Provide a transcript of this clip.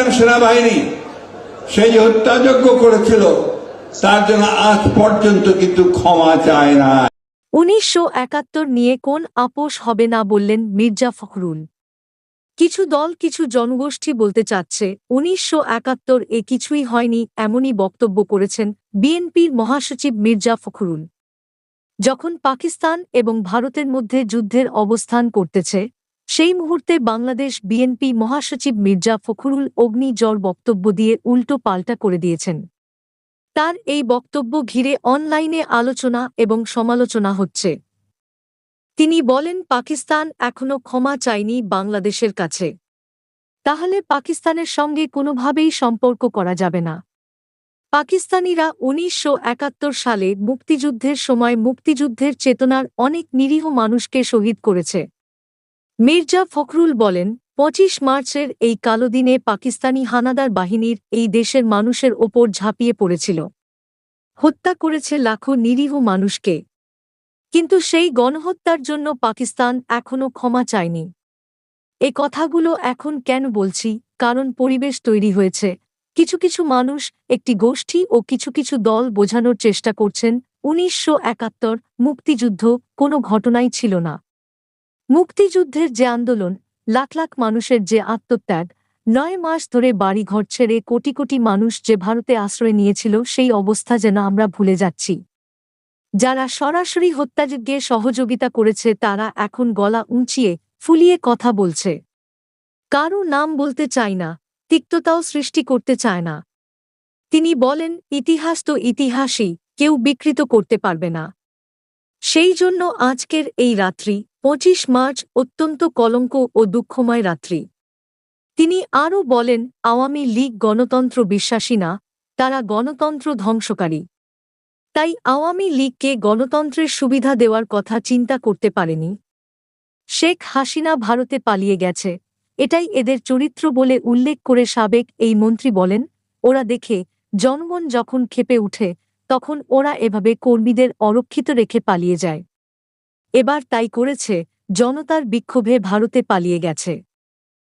পাকিস্তান সেনাবাহিনী সেই হত্যাযজ্ঞ করেছিল, তার জন্য আজ পর্যন্ত কিন্তু ক্ষমা চায় না। উনিশশো একাত্তর নিয়ে কোন আপোষ হবে না বললেন মির্জা ফখরুল। কিছু দল কিছু জনগোষ্ঠী বলতে চাচ্ছে, উনিশশো একাত্তর এ কিছুই হয়নি এমনই বক্তব্য করেছেন বিএনপির মহাসচিব মির্জা ফখরুল। যখন পাকিস্তান এবং ভারতের মধ্যে যুদ্ধের অবস্থান করতেছে সেই মুহূর্তে বাংলাদেশ বিএনপি মহাসচিব মির্জা ফখরুল অগ্নিজ্বর বক্তব্য দিয়ে উল্টো পাল্টা করে দিয়েছেন। তার এই বক্তব্য ঘিরে অনলাইনে আলোচনা এবং সমালোচনা হচ্ছে। তিনি বলেন, পাকিস্তান এখনও ক্ষমা চায়নি বাংলাদেশের কাছে। তাহলে পাকিস্তানের সঙ্গে কোনোভাবেই সম্পর্ক করা যাবে না। পাকিস্তানিরা উনিশশো একাত্তর সালে মুক্তিযুদ্ধের সময় মুক্তিযুদ্ধের চেতনার অনেক নিরীহ মানুষকে শহীদ করেছে। মির্জা ফখরুল বলেন, পঁচিশ মার্চের এই কালো দিনে পাকিস্তানি হানাদার বাহিনীর এই দেশের মানুষের ওপর ঝাঁপিয়ে পড়েছিল। হত্যা করেছে লাখো নিরীহ মানুষকে। কিন্তু সেই গণহত্যার জন্য পাকিস্তান এখনও ক্ষমা চায়নি। এ কথাগুলো এখন কেন বলছি, কারণ পরিবেশ তৈরি হয়েছে। কিছু কিছু মানুষ, একটি গোষ্ঠী ও কিছু কিছু দল বোঝানোর চেষ্টা করছেন, উনিশশো একাত্তর মুক্তিযুদ্ধ কোনো ঘটনাই ছিল না। মুক্তিযুদ্ধের যে আন্দোলন, লাখ লাখ মানুষের যে আত্মত্যাগ, নয় মাস ধরে বাড়িঘর ছেড়ে কোটি কোটি মানুষ যে ভারতে আশ্রয় নিয়েছিল সেই অবস্থা যেন আমরা ভুলে যাচ্ছি। যারা সরাসরি হত্যাযজ্ঞে সহযোগিতা করেছে তারা এখন গলা উঁচিয়ে ফুলিয়ে কথা বলছে। কারও নাম বলতে চায় না, তিক্ততাও সৃষ্টি করতে চায় না। তিনি বলেন, ইতিহাস তো ইতিহাসই, কেউ বিকৃত করতে পারবে না। সেই জন্য আজকের এই রাত্রি পঁচিশ মার্চ অত্যন্ত কলঙ্ক ও দুঃখময় রাত্রি। তিনি আরও বলেন, আওয়ামী লীগ গণতন্ত্র বিশ্বাসী না, তারা গণতন্ত্র ধ্বংসকারী। তাই আওয়ামী লীগকে গণতন্ত্রের সুবিধা দেওয়ার কথা চিন্তা করতে পারেনি। শেখ হাসিনা ভারতে পালিয়ে গেছে। এটাই এদের চরিত্র বলে উল্লেখ করে সাবেক এই মন্ত্রী বলেন, ওরা দেখে, জনগণ যখন ক্ষেপে উঠে, তখন ওরা এভাবে কর্মীদের অরক্ষিত রেখে পালিয়ে যায়। এবার তাই করেছে জনতার বিক্ষোভে ভারতে পালিয়ে গেছে।